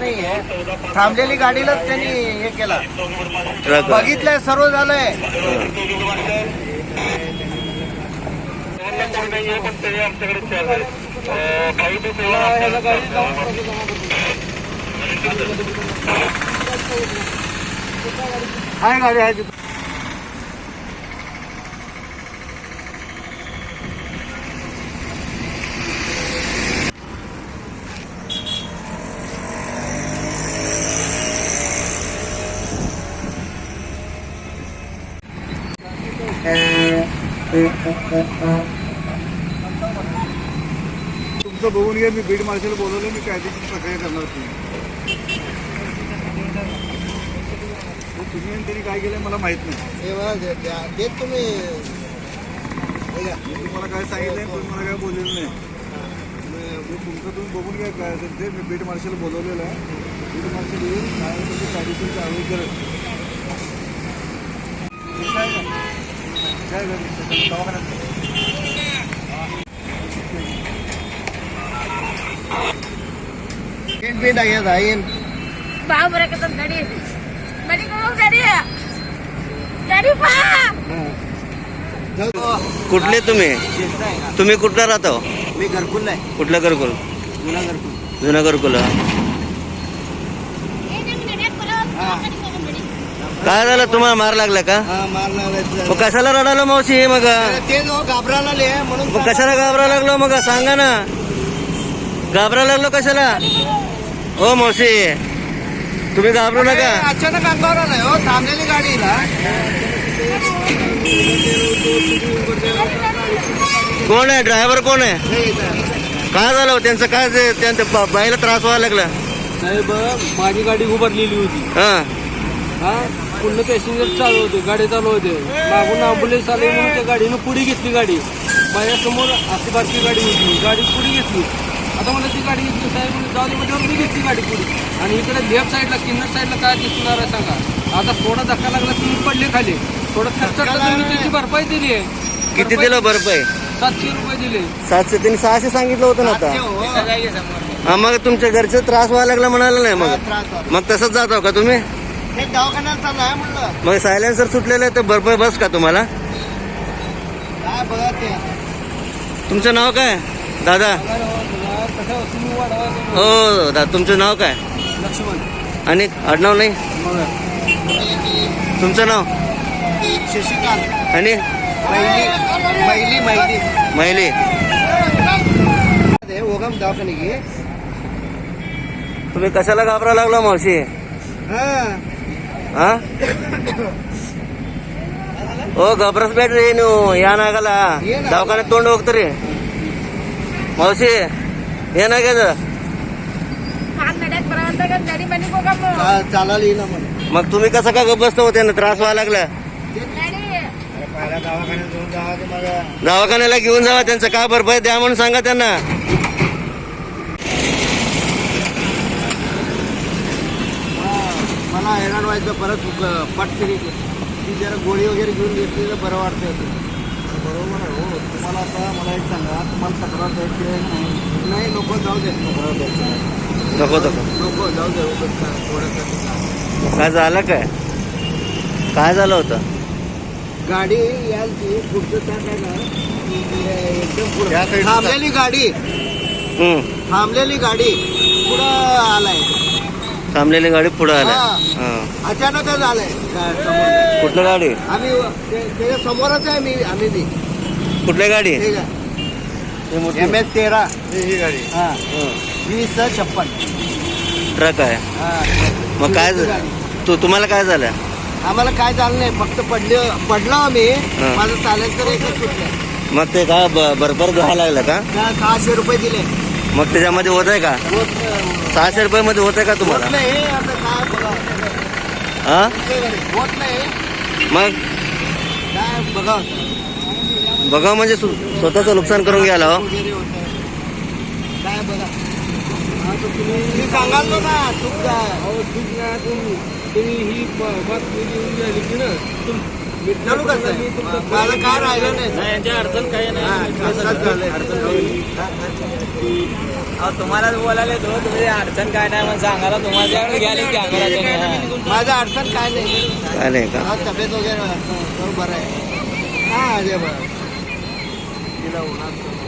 हेच नाहीये. थांबलेली गाडीलाच त्यांनी हे केला. बघितलंय सर्व झालंय. आहे गाडी आहे तुमचं बघून घ्या मी बीड मार्शल बोलवलं मी कायदेशीर प्रक्रिया करणार तुम्ही तुम्ही आणि त्यांनी काय केलंय मला माहीत नाही. ते- तुम्ही. मी तुम्हाला काय सांगितलंय तुम्ही मला काय बोललेलं नाही. मी तुमचं तुम्ही बघून घ्या काय असेल ते. मी बीड मार्शल बोलवलेलं आहे. बीड मार्शल येईल काय कायदेशीर कारवाई करेल. काय? दवाखान्यात पेंट पेंट आहे. कुठले तुम्ही तुम्ही कुठला राहतो मी घरकुल नाही कुठलं घरकुल जुना घरकुल जुना घरकुल काय झालं? तुम्हाला मार लागला का? हा मार मग कशाला रडायला मावशी मग? ते जो घाबरायला आले म्हणून मग कशाला घाबरा लागलो मग? सांगा ना. घाबरा लागलो कशाला? हो मावशी. तुम्ही घाबरू अरे, नका. अचानक अंगावर आलाय हो थांबलेली गाडीला. कोण आहे? ड्रायव्हर कोण आहे? हे. काय झालं? हो? त्यांचं काय ते- त्यांच्या बा- बाईला त्रास व्हायला लागला. साहेब माझी गाडी उभारलेली होती. हा. हा? पूर्ण पॅसेंजर चालू होते गाडी चालू होते. मागून अँब्युलन्स आले म्हणून त्या गाडीनं पुढे घेतली गाडी. माझ्यासमोर अशी बारकी गाडी होती. गाडी पुढे घेतली. आता मला ती गाडी घेतली साहेब म्हणून जाऊ दे म्हणजे मी घेतली गाडी पुढे. आणि इकडे लेफ्ट साईडला किन्नर साईडला काय दिसणार आहे सांगा. आता थोडा धक्का लागला की मी पडले खाली. थोडं खर्च त्याची भरपाई दिली आहे. किती भरपाई दिलं बरं सातशे रुपये दिले. सातशे त्यांनी सहाशे सांगितलं होतं ना आता. हो. हा मग तुमच्या घरचे त्रास व्हायला लागला म्हणाला नाही मग. मग तसंच जातो का तुम्ही? हे दवाखान्यात चालू आहे म्हणलं. मग सायलेन्सर सुटलेलं आहे तर भरपाई बस का तुम्हाला? काय बघा ते. तुमचं नाव काय? दादा. हो दादा तुमचं नाव काय? लक्ष्मण. आणि आडनाव नाही? तुमचं नाव? शशिकांत. आणि? मैली. ओगम तुम्ही कशाला घाबरा लागला मावशी? हा. हा ಓ ಗಬ್ರಸ್ ಬೇಡ್ರಿ ನೀವು ಏನಾಗಲ್ಲ ಏನಾಗಲ್ಲ. ದವಾಖಾನೆ ತೊಗೊಂಡು ಹೋಗ್ತೀರಿ ಮೌಸಿ ಏನಾಗ್ಯದ Pak nenek berantakan dari mana kok kamu? चा- चालायला येईना म्हणे मग तुम्ही कसं का गप बसता होते ना त्रास व्हायला लागला Tadi. पहिल्या दवाखान्यात जाऊन जावा ते मला दवाखान्याला घेऊन जावा त्यांचं काय भरपाई द्या म्हणून सांगा त्यांना मला हैराण व्हायचं परत पटसिरी ती जरा गोळी वगैरे घेऊन घेतली तर बरं वाटतं बरोबर आहे हो. तुम्हाला आता मला एक सांगा तुम्हाला तक्रार द्यायची आहे की नाही? नाही नको जाऊ दे. तक्रार द्यायची आहे. नको नको. नको जाऊ दे उगाच काय, थोडंसं काय झालं काय? काय झालं होतं? गाडी यायची पुढचं त्या काय ना ते एकदम पुढं. थांबलेली गाडी. थांबलेली गाडी. पुढं आलाय. थांबलेली गाडी पुढे आल्या. हा. अचानकच आलाय. गा- समोर कुठली गाडी? आम्ही ते- त्याच्या समोरच आहे मी आम्ही बी. कुठली गाडी? एम एस तेरा. ही गाडी. हा. वीस छप्पन. ट्रक आहे. हा. मग काय गाडी. तू तुम्हाला काय झालं? आम्हाला काय झालं नाही फक्त पडले पडलो आम्ही. हा. माझं सायलेन्सर एकच सुटलं. मग ते काय ब- बरोबर घ्यायला लागलं का? सहाशे रुपये दिले. मग त्याच्यामध्ये होत आहे का? सहाशे रुपये मध्ये होत आहे का तुम्हाला? हा? मग? काय बघा म्हणजे स्व- स्वतःचं नुकसान करून घ्यायला हो सांगाल ना चूक तुम्ही तुम्ही ही ब- बातमी लिहून झाली की ना तुम चालू? माझं काय राहिलं नाही. यांच्या अडचण काही हा, झालंय. तुम्हाला बोलायला येतो तुम्ही अडचण काय नाही मग सांगायला तुम्हाला घ्यायला की माझं अडचण काय नाही. काय नाही का? हा तब्येत वगैरे बरोबर आहे. हा अजय बरं तिला उन्हात